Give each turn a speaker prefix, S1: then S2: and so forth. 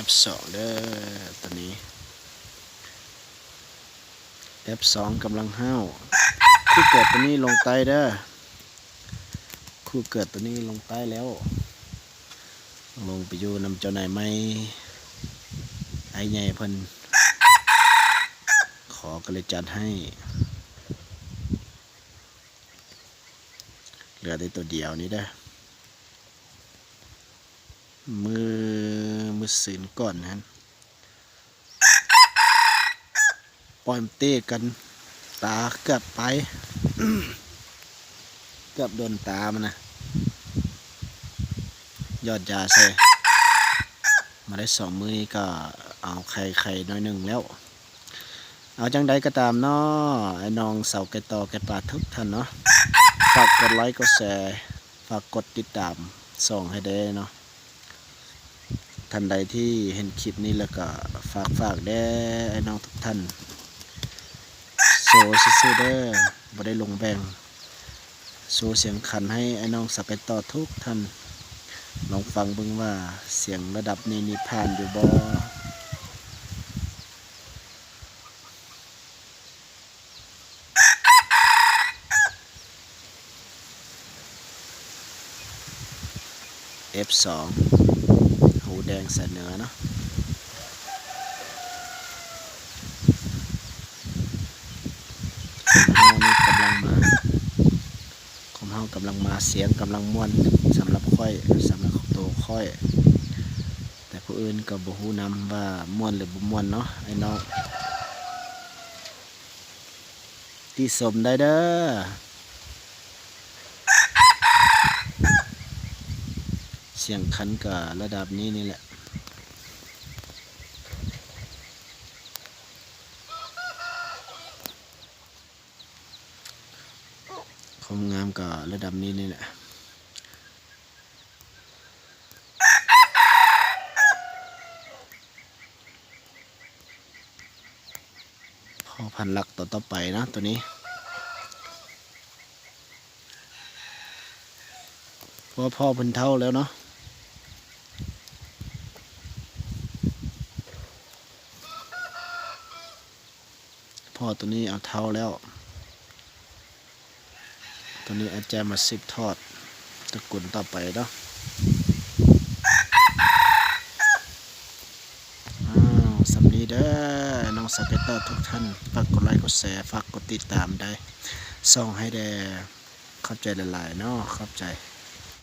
S1: F2 เด้อตอนนี้ F2 กำลังห้าวคู่เกิดตัวนี้ลงใต้เด้อคู่เกิดตัวนี้ลงใต้แล้ว ลงไปอยู่นำเจ้านายไม่ไอ้ใหญ่เพิ่นขอก็เลยจัดให้ เหลือได้ตัวเดียวนี้เด้อมือ มือศีลก่อนนะปล่อยเต้กันตาเกือบไป เกือบโดนตามันนะยอดยาใส่มาได้สองมือนี้ก็เอาไข่ไข่น้อยหนึ่งแล้ว เอาจังใดก็ตามเนาะไอ้น้องเสาแกต่อแกปลาทุกท่านเนาะฝากกดไลค์กดแชร์ฝากกดติดตามส่งให้ได้เนาะ ท่านใดที่เห็นคลิปนี้แล้วก็ฝากฝากได้ไอ้น้องทุกท่านโซซื่อเด้อบ่ได้ลงแบ่งโซเสียงขันให้ไอ้น้องสักไปต่อทุกท่านลองฟังเบิ่งว่าเสียงระดับนี้นี่ผ่านอยู่บ่ F2 หู แดงใส่เนื้อเนาะคมเฮามีกำลังมาคมเฮากำลังมาเสียงกำลังม่วนสำหรับค่อยสำหรับตัวค่อย แต่ผู้อื่นก็บ่ฮู้นำว่าม่วนหรือบ่ม่วนเนาะไอ้น้องที่สมได้เด้อ เสียงคันกับระดับนี้นี่แหละ ความงามกับระดับนี้นี่แหละพอพันหลักต่อต่อไปนะตัวนี้เพราะว่าพ่อเพิ่นเท่าแล้วเนาะ พ่อตัวนี้เอาเท่าแล้ว ตัวนี้อาจจะมาสิบทอดตะกุลต่อไปเนาะสำนีเด้อ น้องสเก็ตเตอร์ทุกท่าน ฝากกดไลค์กดแชร์ฝากกดติดตามได้ ส่องให้ได้เข้าใจหลายๆเนาะเข้าใจ